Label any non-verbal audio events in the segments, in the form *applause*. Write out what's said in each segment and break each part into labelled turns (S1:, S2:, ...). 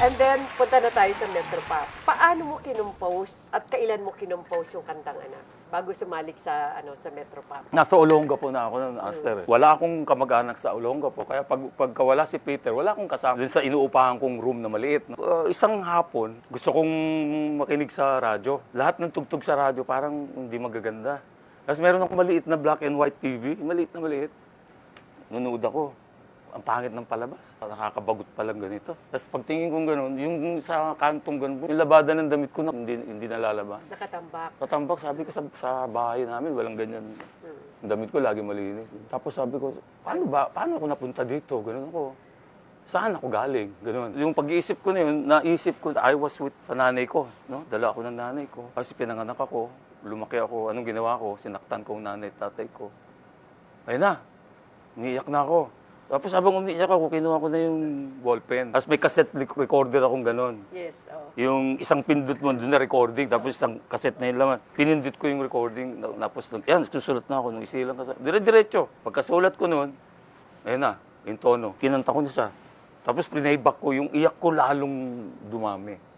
S1: And then, punta na tayo sa Metropop. Paano mo kinumpose at kailan mo kinumpose yung kantang anak? Bago sumalik sa ano sa Metropop.
S2: Nasa Olonga po na ako noon, Aster. eh. Wala akong kamag-anak sa Olonga po. Kaya pag, pagka wala si Peter, wala akong kasama dun sa inuupahan kong room na maliit. Uh, isang hapon, gusto kong makinig sa radyo. Lahat ng tugtog sa radyo parang hindi magaganda. Tapos meron akong maliit na black and white TV. Maliit na maliit. Nunood ako. Ang pangit ng palabas. Nakakabagot pa lang ganito. Tapos pagtingin kong gano'n, yung sa kantong gano'n, yung labada ng damit ko na hindi, hindi nalalaban.
S1: Nakatambak.
S2: Patambak, sabi ko sa, sa bahay namin, walang ganyan. Ang damit ko lagi malinis. Tapos sabi ko, paano ba, paano ako napunta dito? Ganun ako. Saan ako galing? Ganun. Yung pag-iisip ko na yun, naisip ko, I was with sa nanay ko. No? Dala ako ng nanay ko. Kasi pinanganak ako, lumaki ako, anong ginawa ko? Sinaktan ko ang nanay at tatay ko. Ayun na, umiiyak na ako. Tapos habang umiiyak ako, kinuha ko na yung ballpen. Tapos may cassette recorder akong ganun.
S1: Yes, oh.
S2: Yung isang pindot mo doon na recording, tapos isang kaset na yung laman. Pinindot ko yung recording, na- tapos yan, susulat na ako nung isilang kasi. Dire-diretso. Pagkasulat ko noon, ayun na, yung tono. Kinanta ko na siya. Tapos playback ko, yung iyak ko lalong dumami.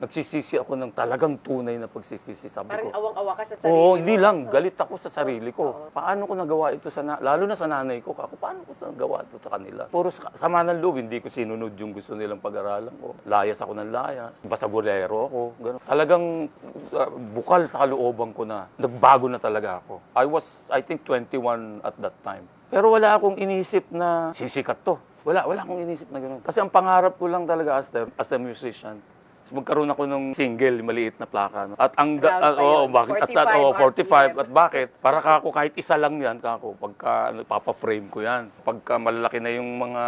S2: Nagsisisi ako ng talagang tunay na pagsisisi, sabi
S1: Parang
S2: ko.
S1: awang-awa ka sa sarili
S2: Oo,
S1: mo.
S2: hindi lang. Galit ako sa sarili ko.
S1: Oo.
S2: Paano ko nagawa ito sa, na- lalo na sa nanay ko. Ako, paano ko nagawa ito sa kanila? Puro sa- sama ng loob, hindi ko sinunod yung gusto nilang pag-aralan ko. Layas ako ng layas. Basagurero ako. Ganun. Talagang uh, bukal sa kalooban ko na. Nagbago na talaga ako. I was, I think, 21 at that time. Pero wala akong inisip na sisikat to. Wala, wala akong inisip na gano'n. Kasi ang pangarap ko lang talaga, Aster, as a musician, magkaroon ako ng single, maliit na plaka. No? At ang, da- oo,
S1: yun.
S2: bakit, at,
S1: 45
S2: oh, 45,
S1: RPM.
S2: at bakit? Para ka ako, kahit isa lang yan, kako, pagka ano, papa-frame ko yan. Pagka malalaki na yung mga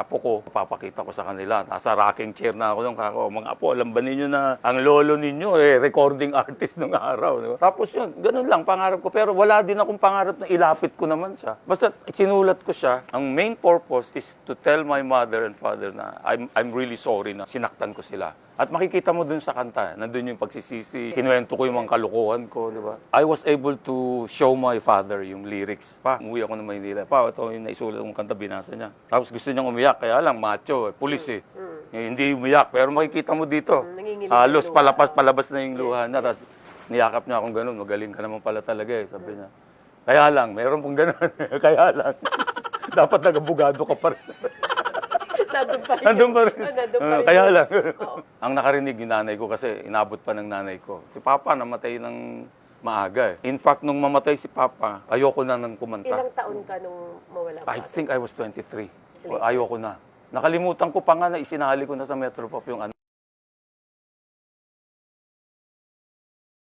S2: apo ko, papakita ko sa kanila. Nasa rocking chair na ako nung kako. Mga apo, alam ba ninyo na ang lolo ninyo, eh, recording *laughs* artist nung araw. Di ba? Tapos yun, ganun lang, pangarap ko. Pero wala din akong pangarap na ilapit ko naman siya. Basta sinulat ko siya. Ang main purpose is to tell my mother and father na I'm, I'm really sorry na sinaktan ko sila. At makikita mo dun sa kanta, nandun yung pagsisisi, kinuwento ko yung mga kalukuhan ko, di ba? I was able to show my father yung lyrics. Pa, umuwi ako ng Maynila. Pa, ito yung naisulat kong kanta, binasa niya. Tapos gusto niyang umiyak, kaya lang, macho, eh, pulis eh. Eh, Hindi umiyak, pero makikita mo dito.
S1: Mm, nanginginig
S2: Halos
S1: yung luha.
S2: palapas, palabas na yung luha niya. Tapos niyakap niya akong ganun, magaling ka naman pala talaga eh, sabi niya. Kaya lang, mayroon pong ganun. *laughs* kaya lang. *laughs* Dapat nagabugado ka pa rin.
S1: Nandun pa rin.
S2: Nandun pa rin.
S1: Oh, nandun pa
S2: Ah,
S1: rin.
S2: kaya lang.
S1: Oo.
S2: Ang nakarinig yung nanay ko kasi inabot pa ng nanay ko. Si Papa namatay ng maaga eh. In fact, nung mamatay si Papa, ayoko na nang kumanta.
S1: Ilang taon ka nung mawala
S2: I
S1: pa?
S2: think I was 23. Ayoko na. Nakalimutan ko pa nga na isinali ko na sa Metropop yung ano.